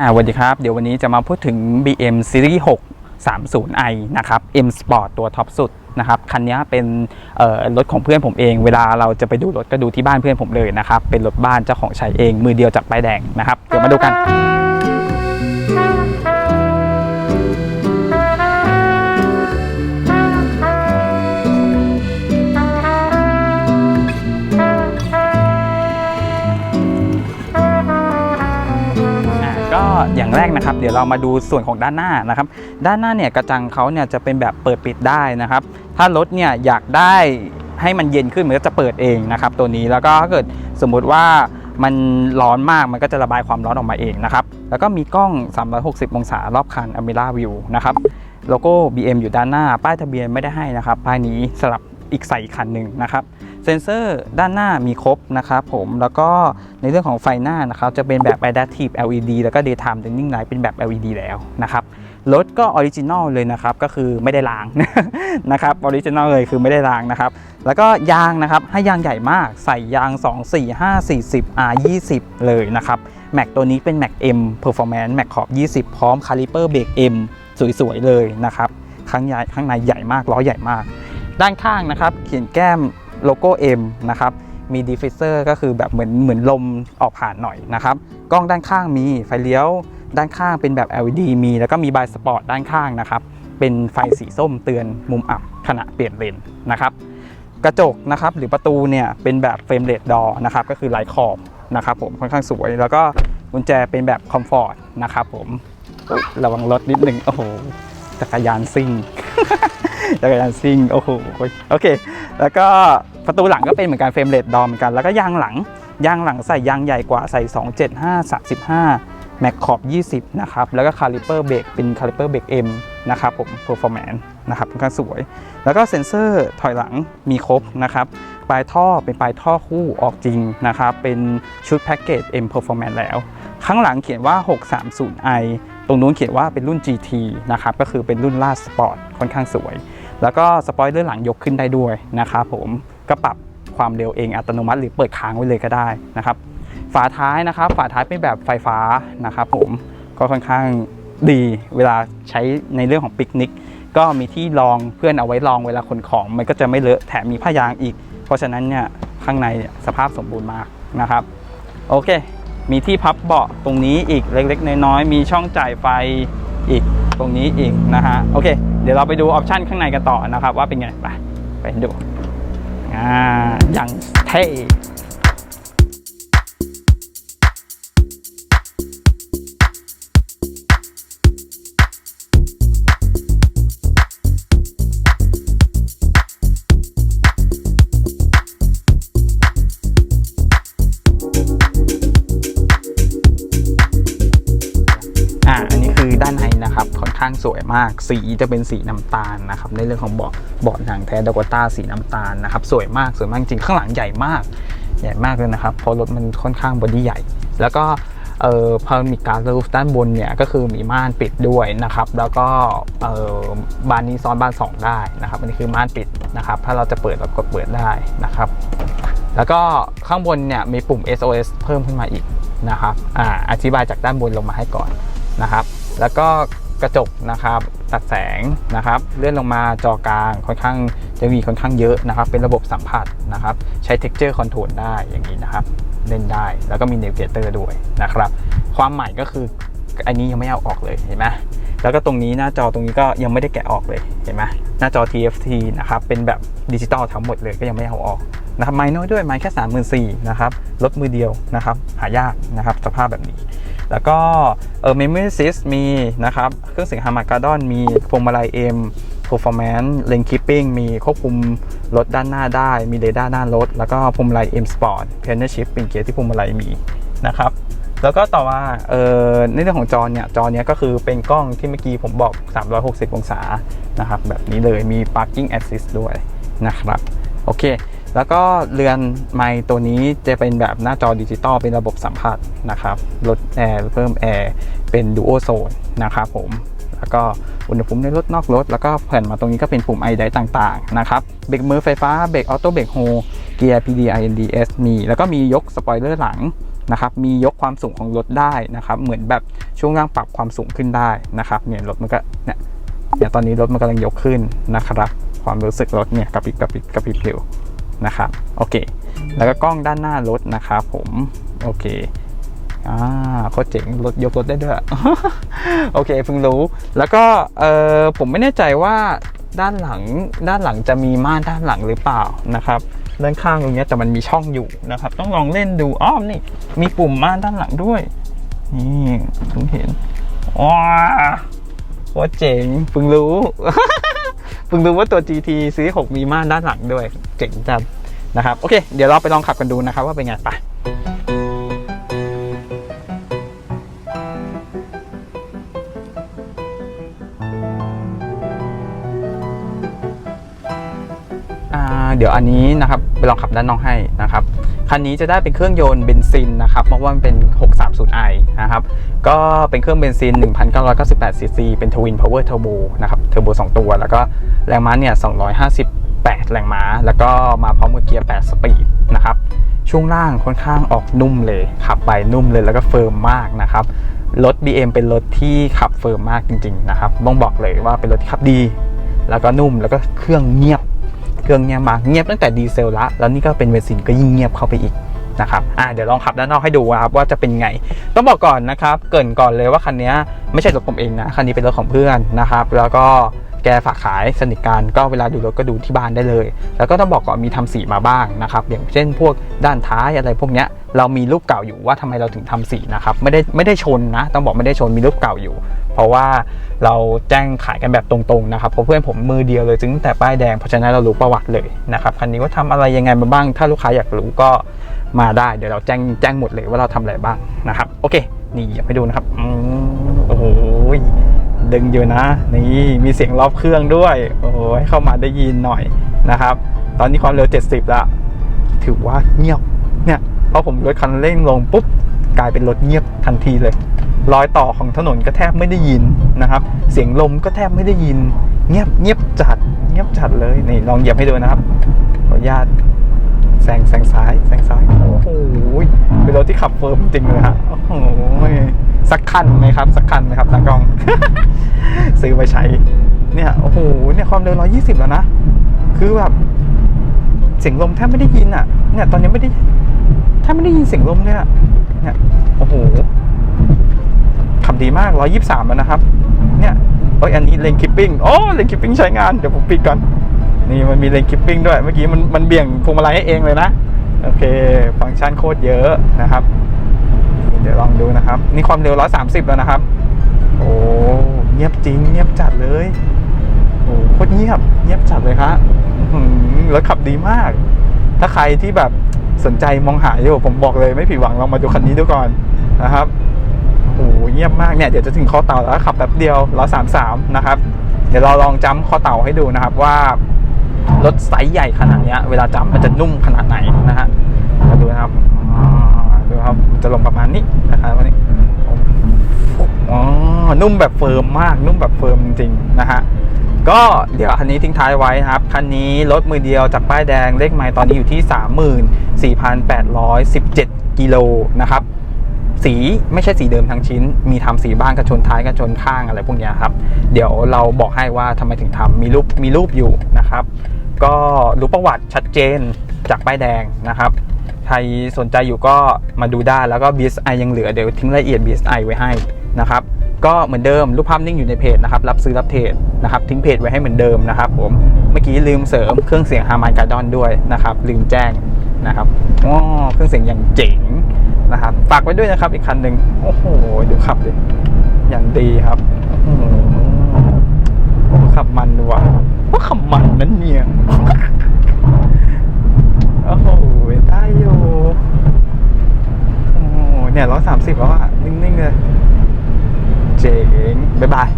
อ่าสวัสดีครับ เดี๋ยววันนี้จะมาพูดถึง BM Series 6 30i นะครับ M Sport ตัวท็อปสุดนะครับ คันนี้เป็นรถของเพื่อนผมเอง เวลาเราจะไปดูรถก็ดูที่บ้านเพื่อนผมเลยนะครับ เป็นรถบ้านเจ้าของใช้เอง มือเดียวจากป้ายแดงนะครับ เดี๋ยวมาดูกัน อย่างแรกนะครับ เดี๋ยวเรามาดูส่วนของด้านหน้านะครับ ด้านหน้าเนี่ยกระจังเขาเนี่ยจะเป็นแบบเปิดปิดได้นะครับ ถ้ารถเนี่ยอยากได้ให้มันเย็นขึ้นมันก็จะเปิดเองนะครับ ตัวนี้แล้วก็ถ้าเกิดสมมุติว่ามันร้อนมากมันก็จะระบายความร้อนออกมาเองนะครับ แล้วก็มีกล้อง 360 องศารอบคัน a m e r a View นะครับโลโก้ BM อยู่ด้านหน้า ป้ายทะเบียนไม่ได้ให้นะครับ ป้ายนี้สลับอีกใส่อีกคันหนึ่งนะครับ เซนเซอร์ด้านหน้ามีครบนะครับผมแล้วก็ในเรื่องของไฟหน้านะครับจะเป็นแบบ Adaptive LED แล้วก็ Daytime Running Light เป็นแบบ LED แล้วนะครับรถก็ออริจินอลเลยนะครับก็คือไม่ได้ล้างนะครับออริจินอลเลยคือไม่ได้ล้างนะครับ แล้วก็ยางนะครับให้ยางใหญ่มากใส่ยาง 2 4 5 40 R 20เลยนะครับแม็กตัวนี้เป็นแม็ก M Performance แม็กขอบ 20 พร้อมคาลิเปอร์เบรก M สวยๆเลยนะครับข้างใหญ่ข้างในใหญ่มากล้อใหญ่มาก ด้านข้างนะครับเขียนแก้ม โลโก้ M นะครับ มีดีฟิเซอร์ก็คือแบบเหมือนเหมือนลมออกผ่านหน่อยนะครับ กล้องด้านข้างมีไฟเลี้ยว ด้านข้างเป็นแบบ LED มีแล้วก็มีบายสปอร์ตด้านข้างนะครับ เป็นไฟสีส้มเตือนมุมอับขณะเปลี่ยนเลนนะครับ กระจกนะครับหรือประตูเนี่ยเป็นแบบเฟรมเลดดอนะครับก็คือลายขอบนะครับผมค่อนข้างสวย แล้วก็กุญแจเป็นแบบคอมฟอร์ตนะครับผมระวังรถนิดหนึ่งโอ้โหจักรยานซิ่งจักรยานซิ่งโอ้โหโอเค แล้วก็ประตูหลังก็เป็นเหมือนกันเฟรมเลดดอเหมือนกัน แล้วก็ยางหลังยางหลังใส่ยางใหญ่กว่าใส่ 275 35แม็กขอบ 20 นะครับ แล้วก็คาลิเปอร์เบรกเป็นคาลิเปอร์เบรก M นะครับผม performance นะครับค่อนข้างสวย แล้วก็เซ็นเซอร์ถอยหลังมีครบนะครับปลายท่อเป็นปลายท่อคู่ออกจริงนะครับ เป็นชุดแพ็กเกจ M performance แล้ว ข้างหลังเขียนว่า 630i ตรงนู้นเขียนว่าเป็นรุ่น GT นะครับ ก็คือเป็นรุ่นล่าสปอร์ตค่อนข้างสวย แล้วก็สปอยเลอร์หลังยกขึ้นได้ด้วยนะครับผมก็ปรับความเร็วเองอัตโนมัติหรือเปิดค้างไว้เลยก็ได้นะครับ ฝาท้ายนะครับ ฝาท้ายเป็นแบบไฟฟ้านะครับผมก็ค่อนข้างดีเวลาใช้ในเรื่องของปิกนิก ก็มีที่รองเพื่อนเอาไว้รองเวลาขนของ มันก็จะไม่เลอะแถมมีผ้ายางอีก เพราะฉะนั้นเนี่ยข้างในสภาพสมบูรณ์มากนะครับ โอเค มีที่พับเบาะตรงนี้อีกเล็กๆน้อยๆมีช่องจ่ายไฟอีกตรงนี้อีกนะฮะโอเค ดี๋ยวเราไปดูออปชันข้างในกันต่อนะครับ ว่าเป็นไง ไป ไปดู อ่าอย่างเท่ สวยมาก สีจะเป็นสีน้ำตาลนะครับในเรื่องของเบาะเบาะหนังแท้ดากต้าสีน้ำตาลนะครับสวยมากสวยมากจริงข้างหลังใหญ่มากใหญ่มากเลยนะครับเพราะรถมันค่อนข้างบอดี้ใหญ่ แล้วก็เอ่อพอมีการรูฟด้านบนเนี่ยก็คือมีม่านปิดด้วยนะครับ แล้วก็เอ่อบานนี้ซ้อนบานสองได้นะครับอันนี้คือม่านปิดนะครับ ถ้าเราจะเปิดเรากดเปิดได้นะครับ แล้วก็ข้างบนเนี่ยมีปุ่ม SOS เพิ่มขึ้นมาอีกนะครับอ่าอธิบายจากด้านบนลงมาให้ก่อนนะครับ แล้วก็ กระจกนะครับตัดแสงนะครับเลื่อนลงมาจอกลางค่อนข้างจะมีค่อนข้างเยอะนะครับ เป็นระบบสัมผัสนะครับ ใช้ texture control ได้อย่างนี้นะครับ เล่นได้แล้วก็มี navigator ด้วยนะครับ ความใหม่ก็คืออันนี้ยังไม่เอาออกเลยเห็นไหมแล้วก็ตรงนี้หน้าจอตรงนี้ก็ยังไม่ได้แกะออกเลยเห็นไหมหน้าจอ TFT นะครับเป็นแบบดิจิตอลทั้งหมดเลยก็ยังไม่เอาออก นะครับไม้น้อยด้วยไม้แค่3 4 0 0 0นะครับรถมือเดียวนะครับหายากนะครับสภาพแบบนี้ แล้วก็เออ memory assist มีนะครับเครื่องเสียงฮาร์มาการ์ดอนมีพวงมาลัย M performance lane keeping มีควบคุมรถด้านหน้าได้ มีเรดาร์หน้ารถ แล้วก็พวงมาลัย M Sport p i a n o shift เป็นเกียร์ที่พวงมาลัยมีนะครับ แล้วก็ต่อมาเออในเรื่องของจอเนี่ย จอเนี้ยก็คือเป็นกล้องที่เมื่อกี้ผมบอก 360 องศานะครับ แบบนี้เลยมี parking assist ด้วยนะครับ โอเค แล้วก็เรือนไมค์ตัวนี้จะเป็นแบบหน้าจอดิจิตอลเป็นระบบสัมผัสนะครับลดแอร์เพิ่มแอร์เป็นดูโอโซนนะครับผมแล้วก็อุณหภูมิในรถนอกรถ แล้วก็แผ่นมาตรงนี้ก็เป็นปุ่มไอไดต่างๆนะครับเบรกมือไฟฟ้าเบรกออโต้เบรกโฮเกียร์ PDI NDS มีแล้วก็มียกสปอยเลอร์หลังนะครับมียกความสูงของรถได้นะครับเหมือนแบบช่วงล่างปรับความสูงขึ้นได้นะครับเนี่ยรถมันก็เนี่ยเนี่ยตอนนี้รถมันกำลังยกขึ้นนะครับความรู้สึกรถเนี่ยกระพริบกระพริบกระพริบเร็ว นะครับโอเค แล้วก็กล้องด้านหน้ารถนะครับผมโอเคอ่าโคตรเจ๋งรถยกรถได้ด้วยโอเคเพิ่งรู้ แล้วก็เออผมไม่แน่ใจว่าด้านหลังด้านหลังจะมีม่านด้านหลังหรือเปล่านะครับด้านข้างตรงนี้แต่มันมีช่องอยู่นะครับ ต้องลองเล่นดูอ้อมนี่มีปุ่มม่านด้านหลังด้วยนี่เพิ่งเห็นว้าโคตรเจ๋งเพิ่งรู้ เพิ่งรู้ว่าตัว GT ซีรีส์6มีม่านด้านหลังด้วย เจ๋งจังนะครับ โอเค เดี๋ยวเราไปลองขับกันดูนะครับว่าเป็นไงไปอ่าเดี๋ยวอันนี้นะครับไปลองขับด้านนอกให้นะครับ คันนี้จะได้เป็นเครื่องยนต์เบนซินนะครับ เพราะว่ามันเป็น 630i นะครับ ก็เป็นเครื่องเบนซิน 1,998ซีซีเป็นทวินพาวเวอร์เทอร์โบนะครับเทอร์โบ2ตัว แล้วก็แรงม้าเนี่ย 258 แรงม้า แล้วก็มาพร้อมกับเกียร์ 8 สปีดนะครับ ช่วงล่างค่อนข้างออกนุ่มเลยขับไปนุ่มเลยแล้วก็เฟิร์มมากนะครับรถ BM เป็นรถที่ขับเฟิร์มมากจริง ๆ นะครับต้องบอกเลยว่าเป็นรถที่ขับดี แล้วก็นุ่มแล้วก็เครื่องเงียบ เครื่องเงียบมากเงียบตั้งแต่ดีเซลละ แล้วนี่ก็เป็นเบนซินก็ยิ่งเงียบเข้าไปอีก นะครับอ่าเดี๋ยวลองขับด้านนอกให้ดูครับว่าจะเป็นไง ต้องบอกก่อนนะครับ เกรินก่อนเลยว่าคันนี้ไม่ใช่รถผมเองนะคันนี้เป็นรถของเพื่อนนะครับ แล้วก็ แกฝากขายสนิทกันก็เวลาดูรถก็ดูที่บ้านได้เลย แล้วก็ต้องบอกก่อนมีทำสีมาบ้างนะครับ อย่างเช่นพวกด้านท้ายอะไรพวกเนี้ยเรามีรูปเก่าอยู่ว่าทำไมเราถึงทำสีนะครับไม่ได้ไม่ได้ชนนะ ต้องบอกไม่ได้ชนมีรูปเก่าอยู่ เพราะว่าเราแจ้งขายกันแบบตรงๆนะครับเพราะเพื่อนผมมือเดียวเลยจึงแต่ป้ายแดงเพราะฉะนั้นเรารู้ประวัติเลยนะครับคันนี้ว่าทำอะไรยังไงมาบ้าง ถ้าลูกค้าอยากรู้ก็มาได้เดี๋ยวเราแจ้งแจ้งหมดเลยว่าเราทำอะไรบ้างนะครับ โอเค นี่อยากให้ดูนะครับอืม ดึงอยู่นะ นี่มีเสียงรอบเครื่องด้วย โอ้ให้เข้ามาได้ยินหน่อยนะครับ ตอนนี้ความเร็ว 70ล้วถือว่าเงียบเนี่ยพอผมลดคันเร่งลงปุ๊บกลายเป็นรถเงียบทันทีเลยรอยต่อของถนนก็แทบไม่ได้ยินนะครับ เสียงลมก็แทบไม่ได้ยิน เงียบเงียบจัด เงียบจัดเลยนี่ลองเหยียบให้ดูนะครับขออนุญาตแซงแซงซ้ายแซงซ้ายโอ้โหเป็นรถที่ขับเฟิร์มจริงเลยฮะโอ้โห สักคันไหมครับ สักคันไหมครับตากล้อง ซื้อไปใช้ เนี่ยโอ้โหเนี่ยความเร็ว120แล้วนะ คือแบบ เสียงลมแทบไม่ได้ยินอะ เนี่ย ตอนนี้ไม่ได้แทบไม่ได้ยินเสียงลมเลยอะเนี่ยโอ้โหขับดีมาก123แล้วนะครับ เนี่ยโอ้ยอันนี้เลนคิปปิ้งโอ้เลนคิปปิ้งใช้งานเดี๋ยวผมปิดก่อนนี่มันมีเลนคิปปิ้งด้วยเมื่อกี้มันมันเบี่ยงพวงมาลัยให้เองเลยนะ โอเค ฟังก์ชันโคตรเยอะนะครับ เดี๋ยวลองดูนะครับ นี่ความเร็ว 130 แล้วนะครับ โอ้เงียบจริง เงียบจัดเลย โอ้โคตรเงียบ เงียบจัดเลยครับอื้อหือรถขับดีมาก ถ้าใครที่แบบสนใจมองหาอยู่ผมบอกเลยไม่ผิดหวังลองมาดูคันนี้ดูก่อนนะครับโอ้เงียบมากเนี่ยเดี๋ยวจะถึงข้อเต่าแล้วขับแป๊บเดียวร้อยสามสามนะครับ เดี๋ยวเราลองจำข้อเต่าให้ดูนะครับว่ารถไซส์ใหญ่ขนาดนี้เวลาจำมันจะนุ่มขนาดไหนนะฮะมาดูนะครับาดูครับ จะลงประมาณนี้นะครับวันนี้อ๋อนุ่มแบบเฟิร์มมาก นุ่มแบบเฟิร์มจริงๆนะฮะก็เดี๋ยวคันนี้ทิ้งท้ายไว้นะครับ คันนี้รถมือเดียวจากป้ายแดงเลขไมล์ตอนนี้อยู่ที่ 34,817 กิโลนะครับ สีไม่ใช่สีเดิมทั้งชิ้น มีทำสีบ้างกระชนท้ายกระชนข้างอะไรพวกนี้ครับ เดี๋ยวเราบอกให้ว่าทำไมถึงทำมีรูปมีรูปอยู่นะครับ ก็รู้ประวัติชัดเจนจากป้ายแดงนะครับ ใครสนใจอยู่ก็มาดูได้แล้วก็ BSI ยังเหลือเดี๋ยวทิ้งรายละเอียด BSI ไว้ให้นะครับก็เหมือนเดิมรูปภาพนิ่งอยู่ในเพจนะครับรับซื้อรับเทรดนะครับทิ้งเพจไว้ให้เหมือนเดิมนะครับผมเมื่อกี้ลืมเสริมเครื่องเสียงฮาร์มานการ์ดอนด้วยนะครับลืมแจ้งนะครับอ๋อเครื่องเสียงอย่างเจ๋งนะครับฝากไว้ด้วยนะครับอีกคันหนึ่งโอ้โหดูขับดิอย่างดีครับโอ้โหโอ้ขับมันว่ะว่าขับมันนั้นเนี่ย โอ้โหได้อยู่โอ้โหเนี่ยร้อยสาม สิบแล้วอะนิ่งๆเลย เจ๋งบ๊ายบาย